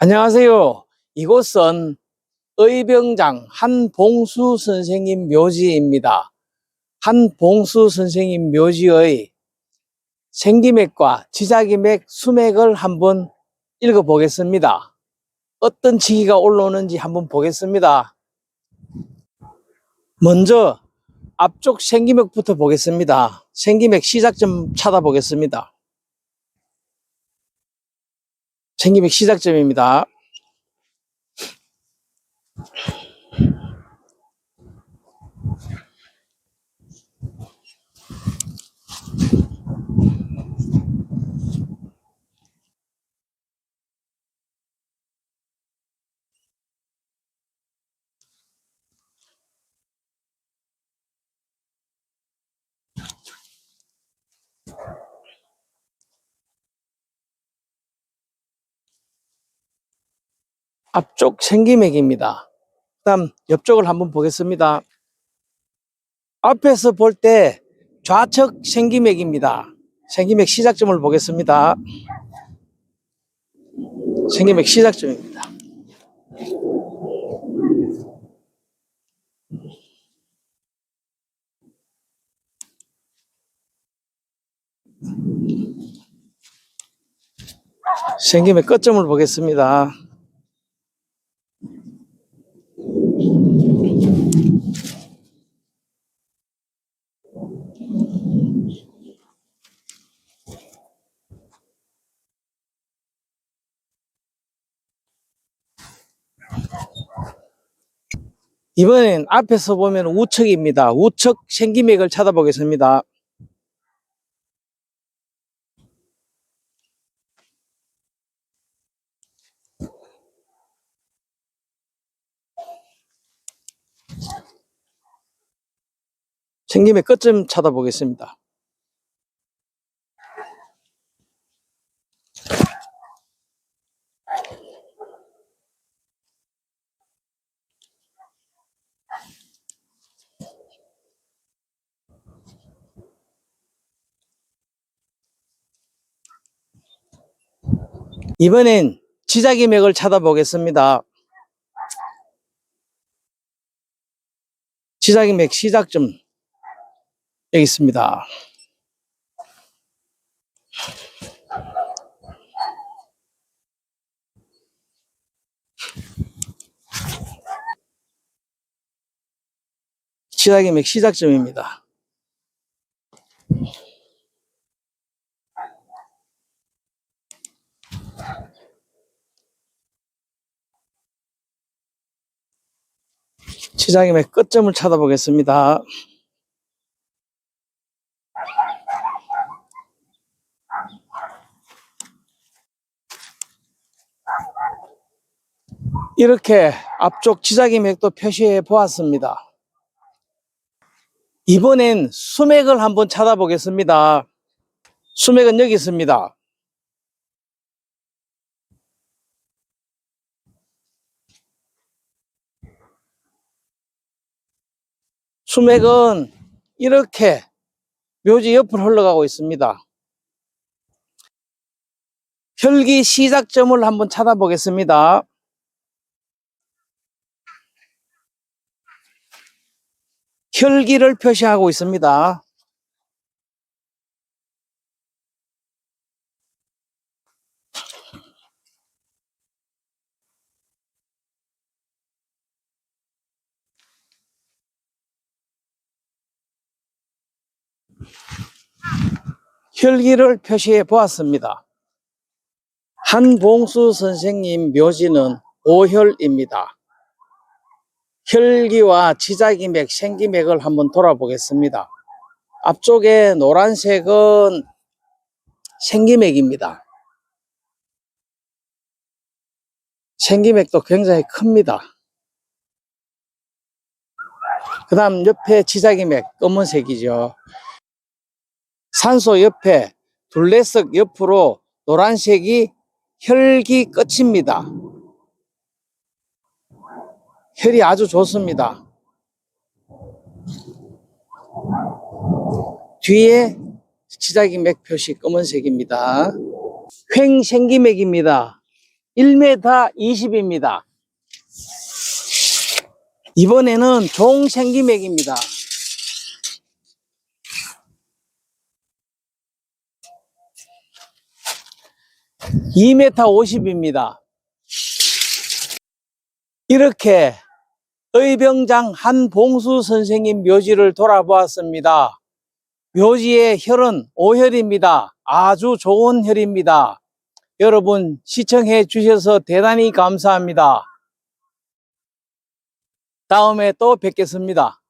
안녕하세요. 이곳은 의병장 한봉수 선생님 묘지입니다. 한봉수 선생님 묘지의 생기맥과 지자기맥 수맥을 한번 읽어보겠습니다. 어떤 지기가 올라오는지 한번 보겠습니다. 먼저 앞쪽 생기맥부터 보겠습니다. 생기맥 시작점 찾아보겠습니다. 생기맥 시작점입니다. 앞쪽 생기맥입니다. 그다음 옆쪽을 한번 보겠습니다. 앞에서 볼 때 좌측 생기맥입니다. 생기맥 시작점을 보겠습니다. 생기맥 시작점입니다. 생기맥 끝점을 보겠습니다. 이번엔 앞에서 보면 우측입니다. 우측 생기맥을 찾아보겠습니다. 생기맥 끝점 찾아보겠습니다. 이번엔 지자기 맥을 찾아보겠습니다. 지자기 맥 시작점 여기 있습니다. 지자기맥 시작점입니다. 지자기맥 끝점을 찾아보겠습니다. 이렇게 앞쪽 지자기맥도 표시해 보았습니다. 이번엔 수맥을 한번 찾아보겠습니다. 수맥은 여기 있습니다. 수맥은 이렇게 묘지 옆으로 흘러가고 있습니다. 혈기 시작점을 한번 찾아보겠습니다. 혈기를 표시하고 있습니다. 혈기를 표시해 보았습니다. 한봉수 선생님 묘지는 오혈입니다. 혈기와 지자기맥, 생기맥을 한번 돌아보겠습니다. 앞쪽에 노란색은 생기맥입니다. 생기맥도 굉장히 큽니다. 그 다음 옆에 지자기맥 검은색이죠. 산소 옆에 둘레석 옆으로 노란색이 혈기 끝입니다. 혈이 아주 좋습니다. 뒤에 지자기맥 표시 검은색입니다. 횡생기맥입니다. 1m 20입니다. 이번에는 종생기맥입니다. 2m 50입니다. 이렇게 의병장 한봉수 선생님 묘지를 돌아보았습니다. 묘지의 혈은 오혈입니다. 아주 좋은 혈입니다. 여러분 시청해 주셔서 대단히 감사합니다. 다음에 또 뵙겠습니다.